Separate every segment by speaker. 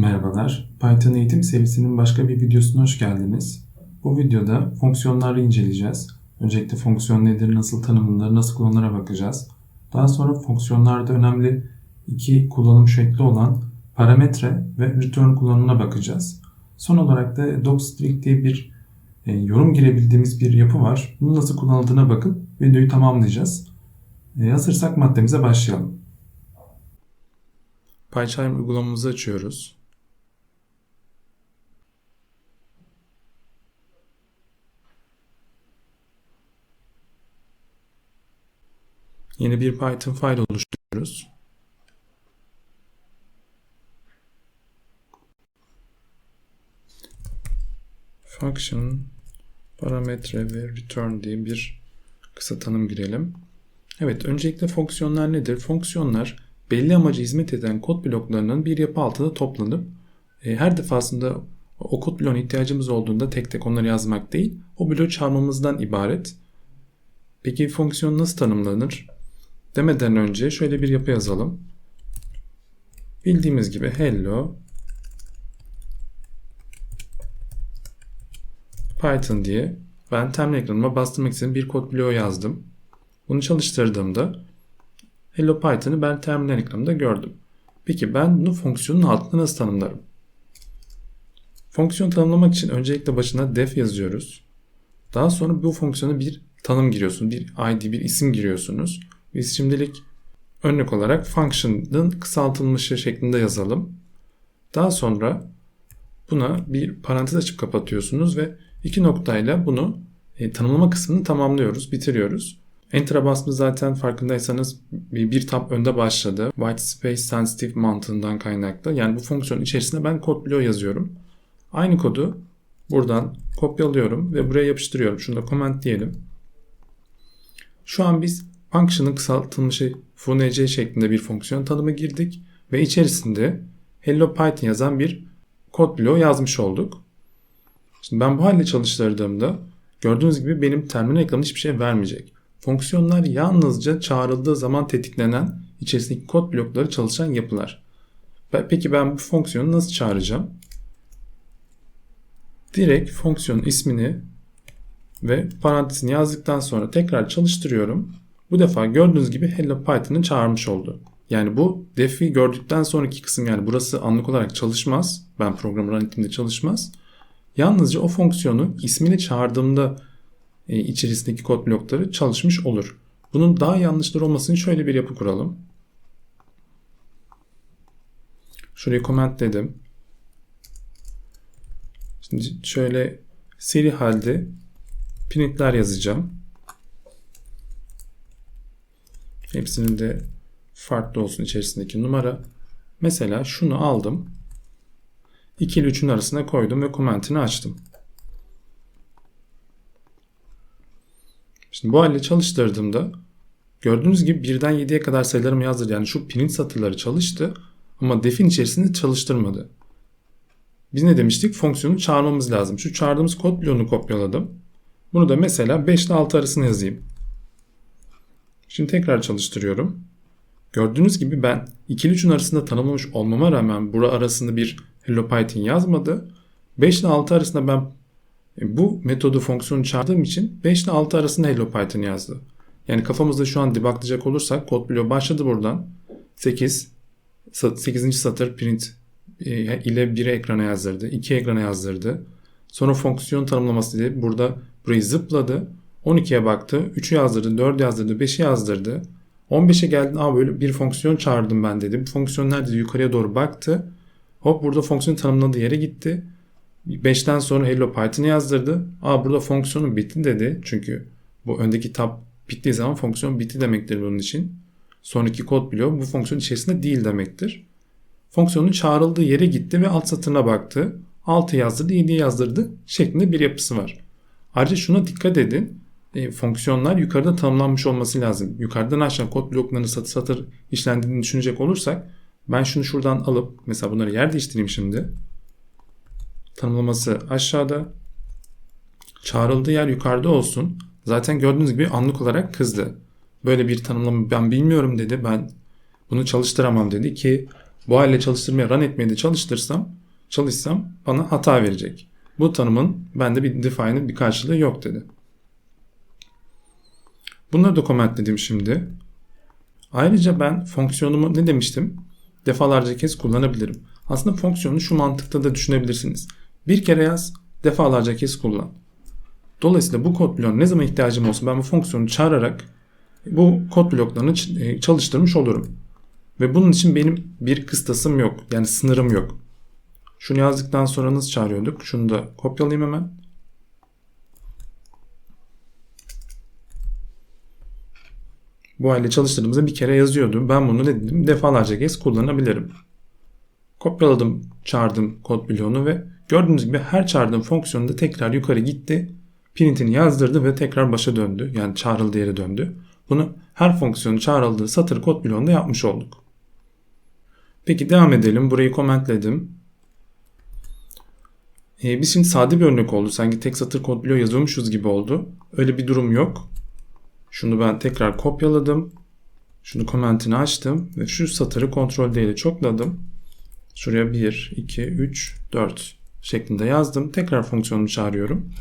Speaker 1: Merhabalar, Python eğitim serisinin başka bir videosuna hoş geldiniz. Bu videoda fonksiyonları inceleyeceğiz. Öncelikle fonksiyon nedir, nasıl tanımlanır, nasıl kullanılarak bakacağız. Daha sonra fonksiyonlarda önemli iki kullanım şekli olan parametre ve return kullanımına bakacağız. Son olarak da docstring diye bir e, yorum girebildiğimiz bir yapı var. Bunu nasıl kullanıldığına bakıp videoyu tamamlayacağız. E, hazırsak maddemize başlayalım.
Speaker 2: PyCharm uygulamamızı açıyoruz. Yeni bir Python file oluşturuyoruz. Function, parametre ve return diye bir kısa tanım girelim. Evet, öncelikle fonksiyonlar nedir? Fonksiyonlar belli amaca hizmet eden kod bloklarının bir yapı altında toplanıp e, her defasında o kod bloğuna ihtiyacımız olduğunda tek tek onları yazmak değil, o bloğu çağırmamızdan ibaret. Peki fonksiyon nasıl tanımlanır? Demeden önce şöyle bir yapı yazalım. Bildiğimiz gibi hello Python diye ben terminal ekranıma bastırmak için bir kod bloğu yazdım. Bunu çalıştırdığımda Hello Python'ı ben terminal ekranımda gördüm. Peki ben bunu fonksiyonun altında nasıl tanımlarım? Fonksiyon tanımlamak için öncelikle başına def yazıyoruz. Daha sonra bu fonksiyona bir tanım giriyorsunuz. Bir id, bir isim giriyorsunuz. Biz şimdilik örnek olarak function'ın kısaltılmışı şeklinde yazalım. Daha sonra buna bir parantez açıp kapatıyorsunuz ve iki noktayla bunu e, tanımlama kısmını tamamlıyoruz, bitiriyoruz. Enter'a bastığımız zaten farkındaysanız bir, bir tab önde başladı. White space sensitive mantığından kaynaklı. Yani bu fonksiyonun içerisinde ben kod bloğu yazıyorum. Aynı kodu buradan kopyalıyorum ve buraya yapıştırıyorum. Şunu da comment diyelim. Şu an biz function'ın kısaltılmışı func şeklinde bir fonksiyon tanımı girdik ve içerisinde hello python yazan bir kod bloğu yazmış olduk. Şimdi ben bu halde çalıştırdığımda gördüğünüz gibi benim terminal ekranı hiçbir şey vermeyecek. Fonksiyonlar yalnızca çağrıldığı zaman tetiklenen içerisindeki kod blokları çalışan yapılar. Peki ben bu fonksiyonu nasıl çağıracağım? Direkt fonksiyonun ismini ve parantezini yazdıktan sonra tekrar çalıştırıyorum. Bu defa gördüğünüz gibi Hello Python'ı çağırmış oldu. Yani bu defi gördükten sonraki kısım yani burası anlık olarak çalışmaz. Ben programı run ettiğimde çalışmaz. Yalnızca o fonksiyonu ismini çağırdığımda e, içerisindeki kod blokları çalışmış olur. Bunun daha yanlışlar olmasını şöyle bir yapı kuralım. Şuraya comment dedim. Şimdi şöyle seri halde printler yazacağım. Hepsinin de farklı olsun içerisindeki numara. Mesela şunu aldım. 2 ile 3'ün arasına koydum ve komentini açtım. Şimdi bu halde çalıştırdığımda gördüğünüz gibi birden 7'ye kadar sayılarımı yazdı. Yani şu print satırları çalıştı ama defin içerisinde çalıştırmadı. Biz ne demiştik? Fonksiyonu çağırmamız lazım. Şu çağırdığımız kod bloğunu kopyaladım. Bunu da mesela 5 ile 6 arasını yazayım. Şimdi tekrar çalıştırıyorum. Gördüğünüz gibi ben 2 ile 3'ün arasında tanımlamış olmama rağmen bura arasında bir Hello Python yazmadı. 5 ile 6 arasında ben e, bu metodu fonksiyonu çağırdığım için 5 ile 6 arasında Hello Python yazdı. Yani kafamızda şu an debuglayacak olursak kod bloğu başladı buradan. 8 8. satır print e, ile 1'e ekrana yazdırdı. 2 ekrana yazdırdı. Sonra fonksiyon tanımlaması dedi. Burada burayı zıpladı. 12'ye baktı. 3'ü yazdırdı. 4 yazdırdı. 5'i yazdırdı. 15'e geldi. Aa böyle bir fonksiyon çağırdım ben dedi. Bu fonksiyon nerede? Yukarıya doğru baktı. Hop burada fonksiyon tanımladığı yere gitti. 5'ten sonra Hello Python yazdırdı. Aa burada fonksiyonu bitti dedi. Çünkü bu öndeki tab bittiği zaman fonksiyon bitti demektir bunun için. Sonraki kod bloğu bu fonksiyon içerisinde değil demektir. Fonksiyonun çağrıldığı yere gitti ve alt satırına baktı. 6 yazdırdı, 7 yazdırdı şeklinde bir yapısı var. Ayrıca şuna dikkat edin. E, fonksiyonlar yukarıda tanımlanmış olması lazım. Yukarıdan aşağı kod bloklarını satır satır işlendiğini düşünecek olursak ben şunu şuradan alıp mesela bunları yer değiştireyim şimdi. Tanımlaması aşağıda. Çağrıldığı yer yukarıda olsun. Zaten gördüğünüz gibi anlık olarak kızdı. Böyle bir tanımlama ben bilmiyorum dedi. Ben bunu çalıştıramam dedi ki bu hale çalıştırmaya run etmeye de çalıştırsam çalışsam bana hata verecek. Bu tanımın bende bir define'ın bir karşılığı yok dedi. Bunları da commentledim şimdi. Ayrıca ben fonksiyonumu ne demiştim? Defalarca kez kullanabilirim. Aslında fonksiyonu şu mantıkta da düşünebilirsiniz. Bir kere yaz, defalarca kez kullan. Dolayısıyla bu kod bloğuna ne zaman ihtiyacım olsun ben bu fonksiyonu çağırarak bu kod bloklarını ç- çalıştırmış olurum. Ve bunun için benim bir kıstasım yok. Yani sınırım yok. Şunu yazdıktan sonra nasıl çağırıyorduk? Şunu da kopyalayayım hemen. Bu hale çalıştırdığımızda bir kere yazıyordu. Ben bunu ne dedim? Defalarca kez kullanabilirim. Kopyaladım, çağırdım kod bloğunu ve gördüğünüz gibi her çağırdığım fonksiyonda tekrar yukarı gitti. Print'ini yazdırdı ve tekrar başa döndü. Yani çağrıldığı yere döndü. Bunu her fonksiyonun çağrıldığı satır kod bloğunda yapmış olduk. Peki devam edelim. Burayı komentledim. Ee, biz şimdi sade bir örnek oldu. Sanki tek satır kod bloğu yazıyormuşuz gibi oldu. Öyle bir durum yok. Şunu ben tekrar kopyaladım. Şunu komentini açtım ve şu satırı kontrol D ile çokladım. Şuraya 1, 2, 3, 4 şeklinde yazdım. Tekrar fonksiyonumu çağırıyorum.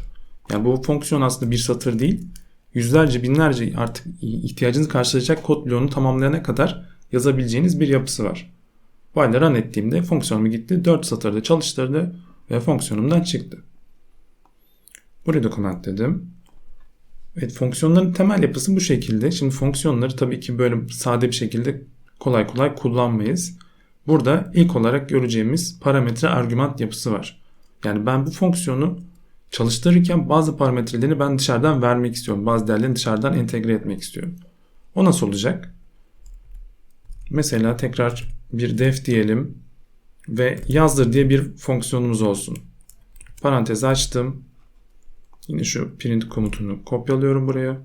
Speaker 2: Yani bu fonksiyon aslında bir satır değil. Yüzlerce, binlerce artık ihtiyacınız karşılayacak kod bloğunu tamamlayana kadar yazabileceğiniz bir yapısı var. Bu halde run ettiğimde fonksiyonumu gitti. 4 satırda çalıştırdı ve fonksiyonumdan çıktı. Burayı da commentledim. Evet fonksiyonların temel yapısı bu şekilde. Şimdi fonksiyonları tabii ki böyle sade bir şekilde kolay kolay kullanmayız. Burada ilk olarak göreceğimiz parametre argüman yapısı var. Yani ben bu fonksiyonu çalıştırırken bazı parametrelerini ben dışarıdan vermek istiyorum. Bazı değerlerini dışarıdan entegre etmek istiyorum. O nasıl olacak? Mesela tekrar bir def diyelim ve yazdır diye bir fonksiyonumuz olsun. Parantez açtım. Yine şu print komutunu kopyalıyorum buraya.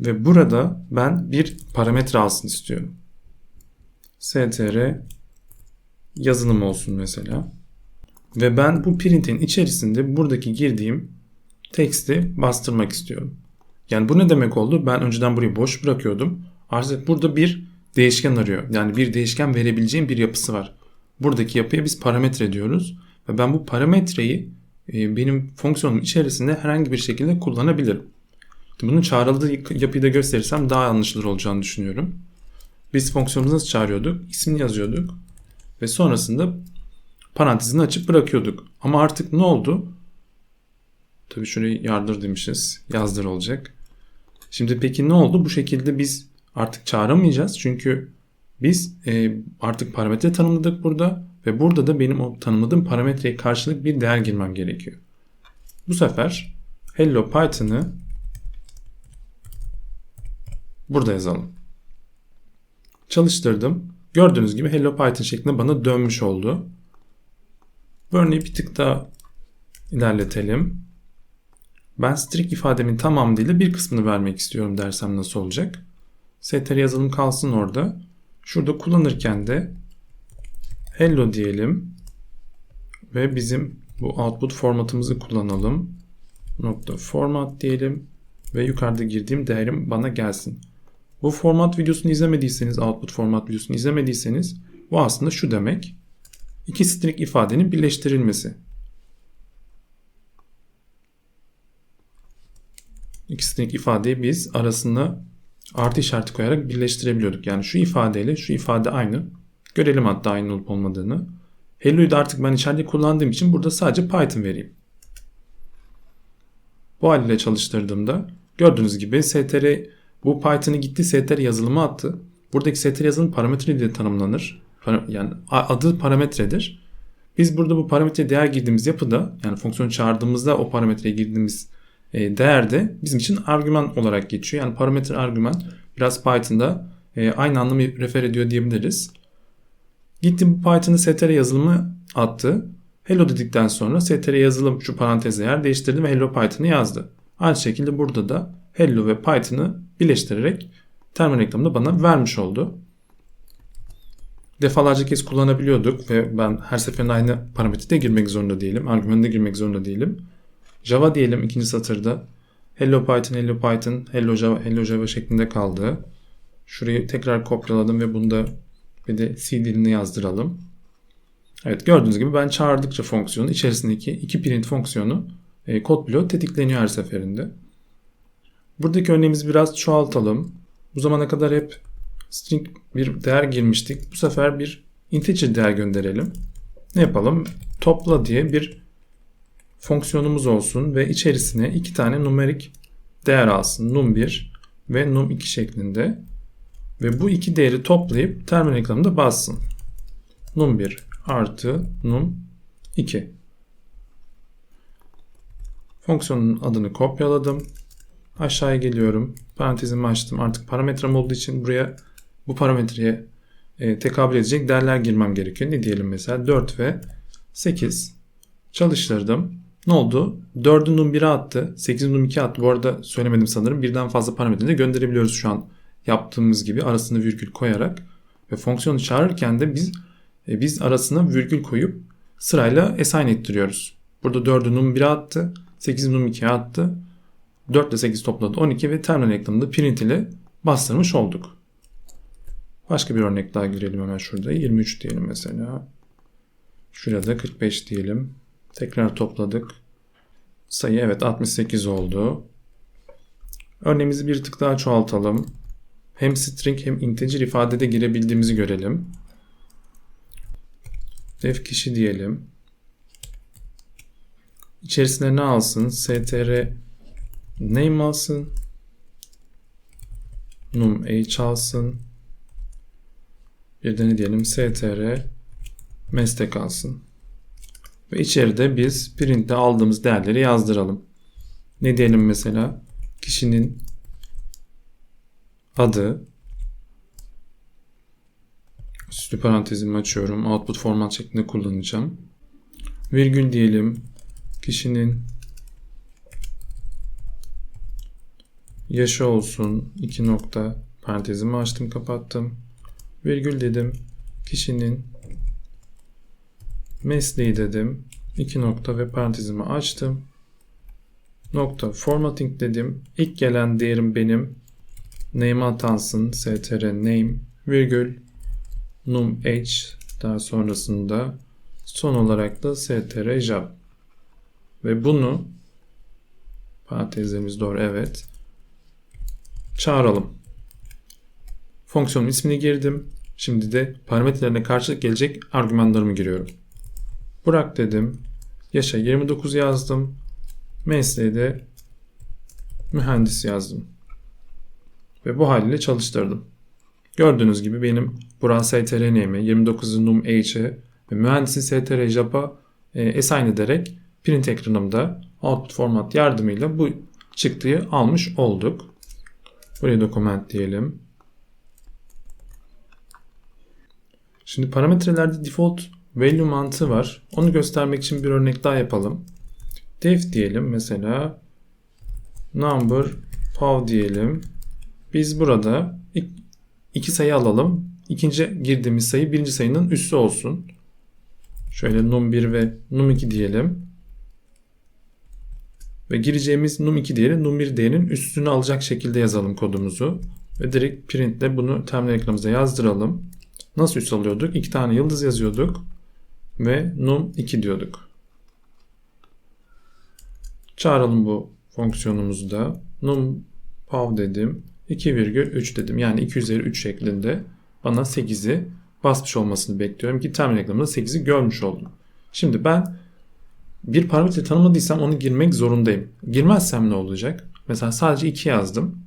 Speaker 2: Ve burada ben bir parametre alsın istiyorum. str yazılım olsun mesela. Ve ben bu print'in içerisinde buradaki girdiğim teksti bastırmak istiyorum. Yani bu ne demek oldu? Ben önceden burayı boş bırakıyordum. Artık burada bir değişken arıyor. Yani bir değişken verebileceğim bir yapısı var. Buradaki yapıya biz parametre diyoruz. Ve ben bu parametreyi e, benim fonksiyonum içerisinde herhangi bir şekilde kullanabilirim. Bunun çağrıldığı yapıyı da gösterirsem daha anlaşılır olacağını düşünüyorum. Biz fonksiyonumuzu nasıl çağırıyorduk? İsmini yazıyorduk. Ve sonrasında parantezini açıp bırakıyorduk. Ama artık ne oldu? Tabii şurayı yardır demişiz. Yazdır olacak. Şimdi peki ne oldu? Bu şekilde biz artık çağıramayacağız. Çünkü biz e, artık parametre tanımladık burada. Ve burada da benim o tanımladığım parametreye karşılık bir değer girmem gerekiyor. Bu sefer Hello Python'ı burada yazalım. Çalıştırdım. Gördüğünüz gibi Hello Python şeklinde bana dönmüş oldu. Bu örneği bir tık daha ilerletelim. Ben string ifademin tamam değil de bir kısmını vermek istiyorum dersem nasıl olacak? str yazılım kalsın orada. Şurada kullanırken de hello diyelim ve bizim bu output formatımızı kullanalım. Nokta format diyelim ve yukarıda girdiğim değerim bana gelsin. Bu format videosunu izlemediyseniz, output format videosunu izlemediyseniz bu aslında şu demek. İki string ifadenin birleştirilmesi. İki string ifadeyi biz arasında artı işareti koyarak birleştirebiliyorduk. Yani şu ifadeyle şu ifade aynı. Görelim hatta aynı olup olmadığını. Hello'yu artık ben içeride kullandığım için burada sadece Python vereyim. Bu haliyle çalıştırdığımda gördüğünüz gibi str bu Python'ı gitti str yazılımı attı. Buradaki str yazılım parametre diye tanımlanır. Yani adı parametredir. Biz burada bu parametre değer girdiğimiz yapıda yani fonksiyonu çağırdığımızda o parametreye girdiğimiz değer de bizim için argüman olarak geçiyor. Yani parametre argüman biraz Python'da e, aynı anlamı refer ediyor diyebiliriz. Gitti bu Python'ı str yazılımı attı. Hello dedikten sonra str yazılım şu parantezle yer değiştirdi ve hello Python'ı yazdı. Aynı şekilde burada da hello ve Python'ı birleştirerek terminal reklamında bana vermiş oldu. Defalarca kez kullanabiliyorduk ve ben her seferinde aynı parametrede girmek zorunda değilim. Argümanında girmek zorunda değilim. Java diyelim ikinci satırda. Hello Python, Hello Python, Hello Java, Hello Java şeklinde kaldı. Şurayı tekrar kopyaladım ve bunda bir de C dilini yazdıralım. Evet gördüğünüz gibi ben çağırdıkça fonksiyonun içerisindeki iki print fonksiyonu e, kod bloğu tetikleniyor her seferinde. Buradaki örneğimizi biraz çoğaltalım. Bu zamana kadar hep string bir değer girmiştik. Bu sefer bir integer değer gönderelim. Ne yapalım? Topla diye bir fonksiyonumuz olsun ve içerisine iki tane numerik değer alsın. num1 ve num2 şeklinde. Ve bu iki değeri toplayıp terminal ekranında bassın. num1 artı num2. Fonksiyonun adını kopyaladım. Aşağıya geliyorum. Parantezimi açtım. Artık parametrem olduğu için buraya bu parametreye e, tekabül edecek değerler girmem gerekiyor. Ne diyelim mesela 4 ve 8. Çalıştırdım. Ne oldu? 4'ün num 1'e attı. 8'in num 2'ye attı. Bu arada söylemedim sanırım. Birden fazla parametre de gönderebiliyoruz şu an yaptığımız gibi arasına virgül koyarak. Ve fonksiyonu çağırırken de biz e, biz arasına virgül koyup sırayla assign ettiriyoruz. Burada 4'ün num 1'e attı. 8'in num 2'ye attı. 4 ile 8 topladı 12 ve terminal ekranında print ile bastırmış olduk. Başka bir örnek daha girelim hemen şurada. 23 diyelim mesela. Şurada 45 diyelim. Tekrar topladık. Sayı evet 68 oldu. Örneğimizi bir tık daha çoğaltalım. Hem string hem integer ifadede girebildiğimizi görelim. Def kişi diyelim. İçerisine ne alsın? str name alsın. num h alsın. Bir de ne diyelim? str meslek alsın. Ve içeride biz print'te aldığımız değerleri yazdıralım. Ne diyelim mesela? Kişinin adı üstü parantezimi açıyorum. Output format şeklinde kullanacağım. Virgül diyelim. Kişinin yaşı olsun. 2 nokta parantezimi açtım kapattım. Virgül dedim. Kişinin mesleği dedim. 2 nokta ve parantezimi açtım. Nokta formatting dedim. İlk gelen değerim benim. Name atansın. str name virgül num h daha sonrasında son olarak da str job. Ve bunu parantezlerimiz doğru evet. Çağıralım. Fonksiyonun ismini girdim. Şimdi de parametrelerine karşılık gelecek argümanlarımı giriyorum. Burak dedim. Yaşa 29 yazdım. Mesleği de mühendis yazdım. Ve bu haliyle çalıştırdım. Gördüğünüz gibi benim Burak STR name'i, 29 num h'e ve mühendisin STR Japa e, assign ederek print ekranımda output format yardımıyla bu çıktıyı almış olduk. Buraya document diyelim. Şimdi parametrelerde default value mantığı var. Onu göstermek için bir örnek daha yapalım. Def diyelim mesela number pav diyelim. Biz burada iki sayı alalım. İkinci girdiğimiz sayı birinci sayının üssü olsun. Şöyle num1 ve num2 diyelim. Ve gireceğimiz num2 değeri num1 değerinin üstünü alacak şekilde yazalım kodumuzu. Ve direkt printle bunu terminal ekranımıza yazdıralım. Nasıl üst alıyorduk? İki tane yıldız yazıyorduk. Ve num 2 diyorduk. Çağıralım bu fonksiyonumuzu da. Num pav dedim. 2,3 dedim. Yani 2 üzeri 3 şeklinde bana 8'i basmış olmasını bekliyorum ki terminal ekranımda 8'i görmüş oldum. Şimdi ben bir parametre tanımladıysam onu girmek zorundayım. Girmezsem ne olacak? Mesela sadece 2 yazdım.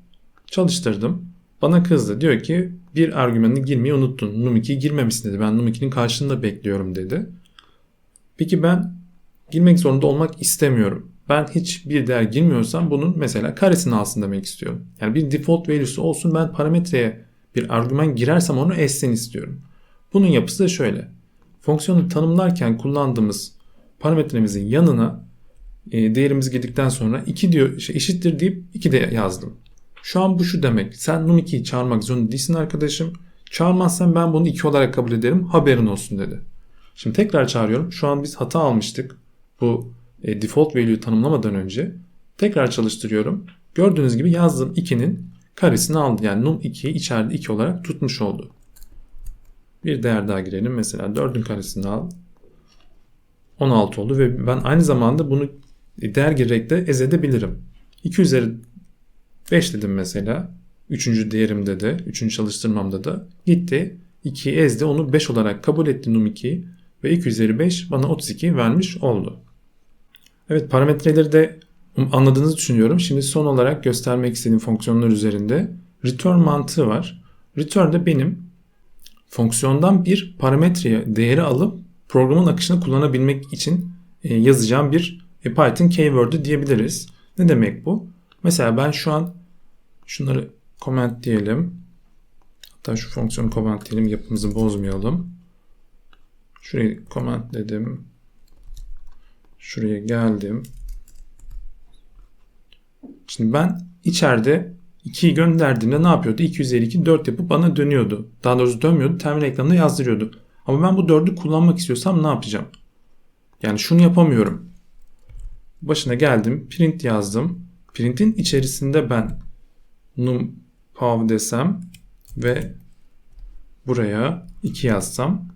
Speaker 2: Çalıştırdım. Bana kızdı. Diyor ki bir argümanını girmeyi unuttun. Num2'yi girmemişsin dedi. Ben Num2'nin karşılığında bekliyorum dedi. Peki ben girmek zorunda olmak istemiyorum. Ben hiç bir değer girmiyorsam bunun mesela karesini alsın demek istiyorum. Yani bir default value'su olsun ben parametreye bir argüman girersem onu essin istiyorum. Bunun yapısı da şöyle. Fonksiyonu tanımlarken kullandığımız parametremizin yanına e, değerimizi girdikten sonra 2 diyor şey, eşittir deyip 2 de yazdım. Şu an bu şu demek. Sen num2'yi çağırmak zorunda değilsin arkadaşım. Çağırmazsan ben bunu 2 olarak kabul ederim. Haberin olsun dedi. Şimdi tekrar çağırıyorum. Şu an biz hata almıştık. Bu e, default value'yu tanımlamadan önce. Tekrar çalıştırıyorum. Gördüğünüz gibi yazdığım 2'nin karesini aldı. Yani num 2'yi içeride 2 olarak tutmuş oldu. Bir değer daha girelim. Mesela 4'ün karesini al. 16 oldu ve ben aynı zamanda bunu değer girerek de ezedebilirim. 2 üzeri 5 dedim mesela. Üçüncü değerimde de, üçüncü çalıştırmamda da gitti. 2'yi ezdi. Onu 5 olarak kabul etti num 2'yi. Ve 2 üzeri 5 bana 32 vermiş oldu. Evet parametreleri de anladığınızı düşünüyorum. Şimdi son olarak göstermek istediğim fonksiyonlar üzerinde return mantığı var. Return de benim fonksiyondan bir parametreye değeri alıp programın akışını kullanabilmek için e, yazacağım bir e, Python keyword'ü diyebiliriz. Ne demek bu? Mesela ben şu an şunları comment diyelim. Hatta şu fonksiyonu comment diyelim yapımızı bozmayalım. Şurayı comment dedim. Şuraya geldim. Şimdi ben içeride 2'yi gönderdiğimde ne yapıyordu? 2 üzeri 2 4 yapıp bana dönüyordu. Daha doğrusu dönmüyordu. Terminal ekranına yazdırıyordu. Ama ben bu 4'ü kullanmak istiyorsam ne yapacağım? Yani şunu yapamıyorum. Başına geldim. Print yazdım. Print'in içerisinde ben num pav desem ve buraya 2 yazsam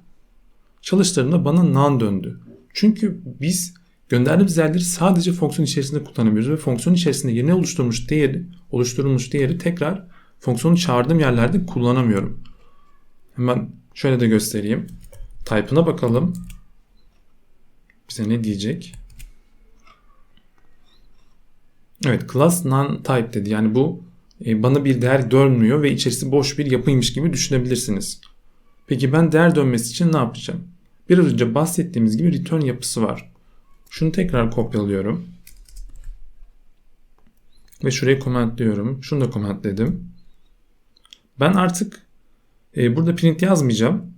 Speaker 2: çalıştığımda bana none döndü. Çünkü biz gönderdiğimiz değerleri sadece fonksiyon içerisinde kullanabiliyoruz ve fonksiyon içerisinde yeni oluşturulmuş değeri, oluşturulmuş değeri tekrar fonksiyonu çağırdığım yerlerde kullanamıyorum. Hemen şöyle de göstereyim. Type'ına bakalım. Bize ne diyecek? Evet, class non type dedi. Yani bu e, bana bir değer dönmüyor ve içerisi boş bir yapıymış gibi düşünebilirsiniz. Peki ben değer dönmesi için ne yapacağım? Biraz önce bahsettiğimiz gibi return yapısı var. Şunu tekrar kopyalıyorum. Ve şuraya commentliyorum. Şunu da commentledim. Ben artık e, burada print yazmayacağım.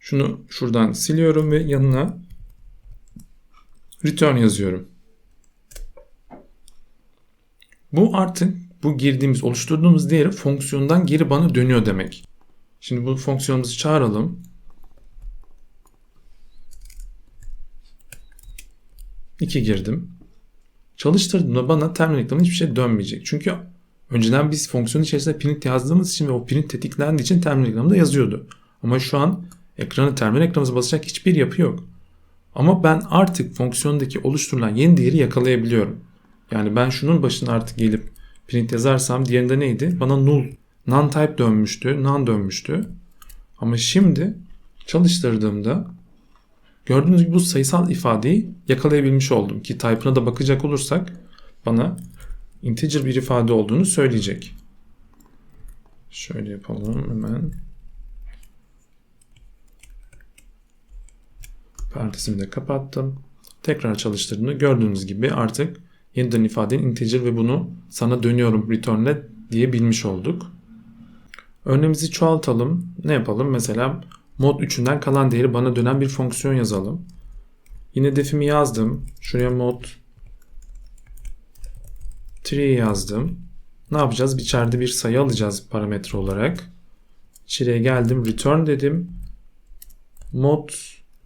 Speaker 2: Şunu şuradan siliyorum ve yanına return yazıyorum. Bu artık bu girdiğimiz, oluşturduğumuz değeri fonksiyondan geri bana dönüyor demek. Şimdi bu fonksiyonumuzu çağıralım. 2 girdim. Çalıştırdığımda bana terminal ekranına hiçbir şey dönmeyecek. Çünkü önceden biz fonksiyon içerisinde print yazdığımız için ve o print tetiklendiği için terminal ekranında yazıyordu. Ama şu an ekranı terminal ekranımıza basacak hiçbir yapı yok. Ama ben artık fonksiyondaki oluşturulan yeni değeri yakalayabiliyorum. Yani ben şunun başına artık gelip print yazarsam diğerinde neydi? Bana null, non-type dönmüştü, non dönmüştü. Ama şimdi çalıştırdığımda gördüğünüz gibi bu sayısal ifadeyi yakalayabilmiş oldum. Ki type'ına da bakacak olursak bana integer bir ifade olduğunu söyleyecek. Şöyle yapalım hemen. Parantezimi de kapattım. Tekrar çalıştırdığımda gördüğünüz gibi artık yeniden ifadenin integer ve bunu sana dönüyorum return'le diyebilmiş olduk. Örneğimizi çoğaltalım. Ne yapalım? Mesela mod 3'ünden kalan değeri bana dönen bir fonksiyon yazalım. Yine defimi yazdım. Şuraya mod 3 yazdım. Ne yapacağız? İçeride bir sayı alacağız parametre olarak. İçeriye geldim. Return dedim. Mod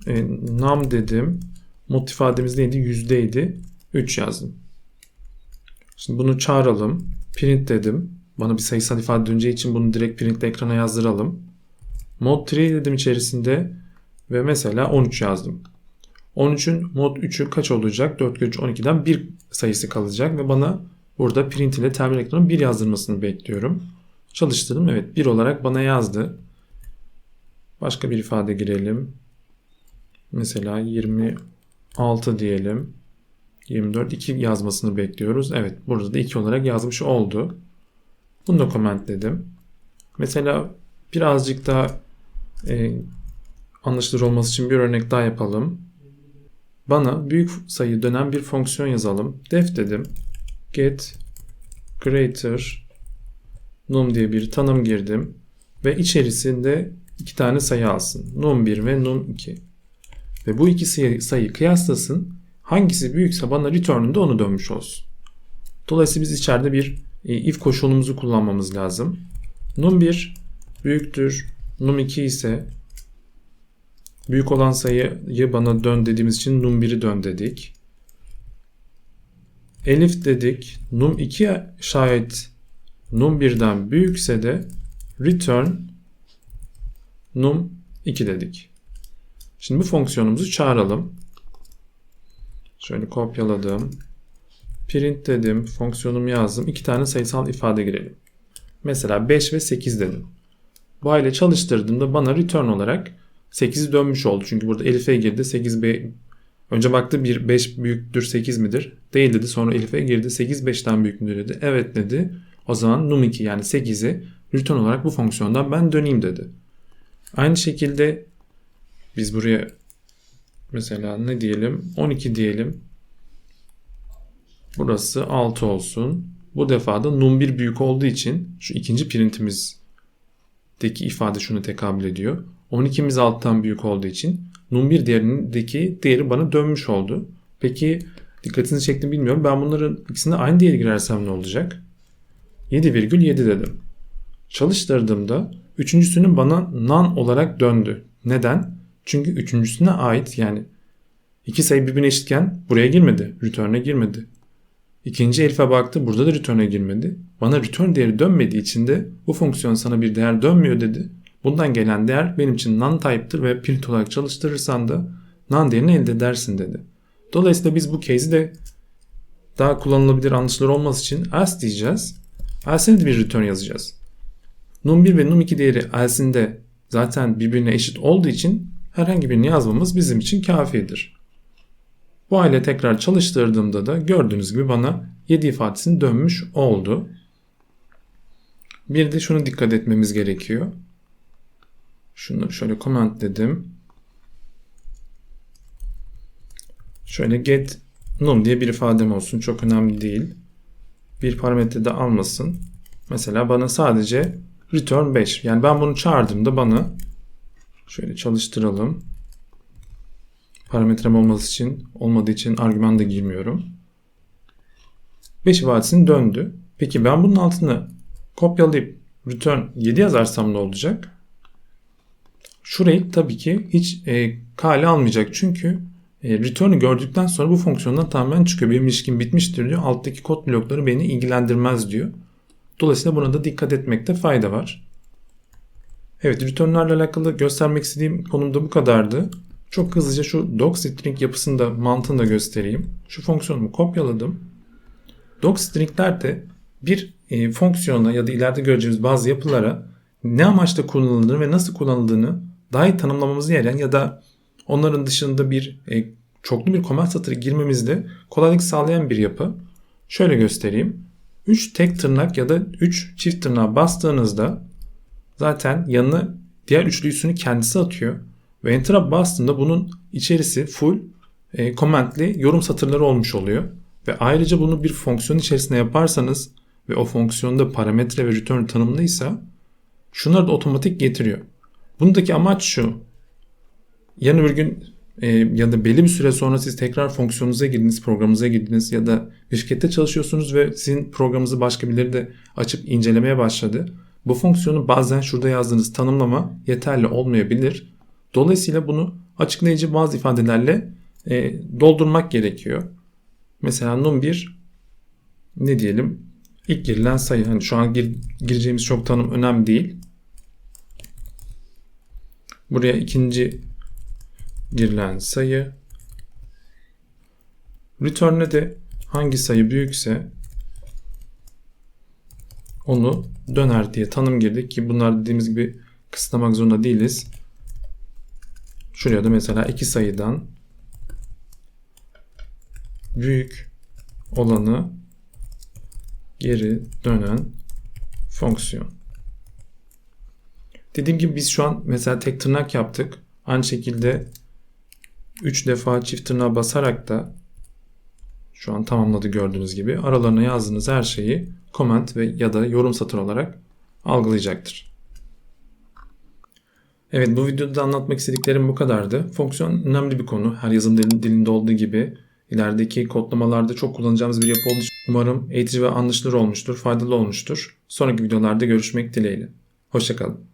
Speaker 2: e, num dedim. Mod ifademiz neydi? Yüzdeydi. 3 yazdım. Şimdi bunu çağıralım. Print dedim. Bana bir sayısal ifade döneceği için bunu direkt printle ekrana yazdıralım. Mod 3 dedim içerisinde ve mesela 13 yazdım. 13'ün mod 3'ü kaç olacak? 4 kere 3 12'den 1 sayısı kalacak ve bana burada print ile terminal ekranı 1 yazdırmasını bekliyorum. Çalıştırdım. Evet 1 olarak bana yazdı. Başka bir ifade girelim. Mesela 26 diyelim. 24 2 yazmasını bekliyoruz. Evet burada da 2 olarak yazmış oldu. Bunu da commentledim. Mesela birazcık daha e, anlaşılır olması için bir örnek daha yapalım. Bana büyük sayı dönen bir fonksiyon yazalım. Def dedim. Get greater num diye bir tanım girdim. Ve içerisinde iki tane sayı alsın. Num1 ve num2. Ve bu iki sayı, sayı kıyaslasın. Hangisi büyükse bana return'ünde onu dönmüş olsun. Dolayısıyla biz içeride bir e, if koşulumuzu kullanmamız lazım. Num1 büyüktür. Num2 ise büyük olan sayıyı bana dön dediğimiz için num1'i dön dedik. Elif dedik. Num2 şayet num 1'den büyükse de return num 2 dedik. Şimdi bu fonksiyonumuzu çağıralım. Şöyle kopyaladım. Print dedim. Fonksiyonumu yazdım. İki tane sayısal ifade girelim. Mesela 5 ve 8 dedim. Bu hale çalıştırdığımda bana return olarak 8'i dönmüş oldu. Çünkü burada Elif'e girdi. 8 B Önce baktı 1 5 büyüktür 8 midir? Değil dedi. Sonra Elif'e girdi. 8 5'ten büyük müdür dedi. Evet dedi. O zaman num2 yani 8'i return olarak bu fonksiyondan ben döneyim dedi. Aynı şekilde biz buraya mesela ne diyelim 12 diyelim. Burası 6 olsun. Bu defa da num1 büyük olduğu için şu ikinci printimizdeki ifade şunu tekabül ediyor. 12'miz alttan büyük olduğu için num1 değerindeki değeri bana dönmüş oldu. Peki dikkatinizi çektim bilmiyorum. Ben bunların ikisine aynı değeri girersem ne olacak? 7,7 dedim. Çalıştırdığımda üçüncüsünün bana none olarak döndü. Neden? Çünkü üçüncüsüne ait yani iki sayı birbirine eşitken buraya girmedi. Return'e girmedi. İkinci Elif'e baktı. Burada da return'e girmedi. Bana return değeri dönmediği için de bu fonksiyon sana bir değer dönmüyor dedi. Bundan gelen değer benim için non type'tır ve print olarak çalıştırırsan da non değerini elde edersin dedi. Dolayısıyla biz bu case'i de daha kullanılabilir anlaşılır olması için else diyeceğiz. Else'ne de bir return yazacağız. num1 ve num2 değeri else'inde zaten birbirine eşit olduğu için herhangi birini yazmamız bizim için kafidir. Bu hale tekrar çalıştırdığımda da gördüğünüz gibi bana 7 ifadesini dönmüş oldu. Bir de şunu dikkat etmemiz gerekiyor. Şunu şöyle comment dedim. Şöyle get num diye bir ifadem olsun. Çok önemli değil. Bir parametre de almasın. Mesela bana sadece return 5. Yani ben bunu çağırdığımda bana şöyle çalıştıralım. Parametrem olması için olmadığı için argüman da girmiyorum. 5 ifadesini döndü. Peki ben bunun altını kopyalayıp return 7 yazarsam ne olacak? Şurayı tabii ki hiç e, kale almayacak. Çünkü e, return'ı gördükten sonra bu fonksiyondan tamamen çıkıyor. Benim ilişkim bitmiştir diyor. Alttaki kod blokları beni ilgilendirmez diyor. Dolayısıyla buna da dikkat etmekte fayda var. Evet return'larla alakalı göstermek istediğim konum da bu kadardı. Çok hızlıca şu docstring yapısını da mantığını da göstereyim. Şu fonksiyonumu kopyaladım. Docstringler de bir e, fonksiyona ya da ileride göreceğimiz bazı yapılara ne amaçla kullanıldığını ve nasıl kullanıldığını daha iyi tanımlamamızı yarayan ya da onların dışında bir e, çoklu bir komut satırı girmemizde kolaylık sağlayan bir yapı. Şöyle göstereyim. 3 tek tırnak ya da 3 çift tırnağa bastığınızda zaten yanına diğer üçlüsünü kendisi atıyor. Ve Enter'a bastığında bunun içerisi full e, commentli yorum satırları olmuş oluyor. Ve ayrıca bunu bir fonksiyon içerisinde yaparsanız ve o fonksiyonda parametre ve return tanımlıysa şunları da otomatik getiriyor. Bundaki amaç şu. Yarın bir gün e, ya da belli bir süre sonra siz tekrar fonksiyonunuza girdiniz, programınıza girdiniz ya da bir şirkette çalışıyorsunuz ve sizin programınızı başka birileri de açıp incelemeye başladı. Bu fonksiyonu bazen şurada yazdığınız tanımlama yeterli olmayabilir. Dolayısıyla bunu açıklayıcı bazı ifadelerle e, doldurmak gerekiyor. Mesela num1 ne diyelim ilk girilen sayı. Hani şu an gir, gireceğimiz çok tanım önemli değil. Buraya ikinci girilen sayı. Return'e de hangi sayı büyükse onu döner diye tanım girdik ki bunlar dediğimiz gibi kısıtlamak zorunda değiliz. Şuraya da mesela iki sayıdan büyük olanı geri dönen fonksiyon. Dediğim gibi biz şu an mesela tek tırnak yaptık. Aynı şekilde 3 defa çift tırnağa basarak da şu an tamamladı gördüğünüz gibi. Aralarına yazdığınız her şeyi comment ve ya da yorum satır olarak algılayacaktır. Evet bu videoda anlatmak istediklerim bu kadardı. Fonksiyon önemli bir konu. Her yazım dilinde olduğu gibi ilerideki kodlamalarda çok kullanacağımız bir yapı olduğu için umarım eğitici ve anlaşılır olmuştur, faydalı olmuştur. Sonraki videolarda görüşmek dileğiyle. Hoşçakalın.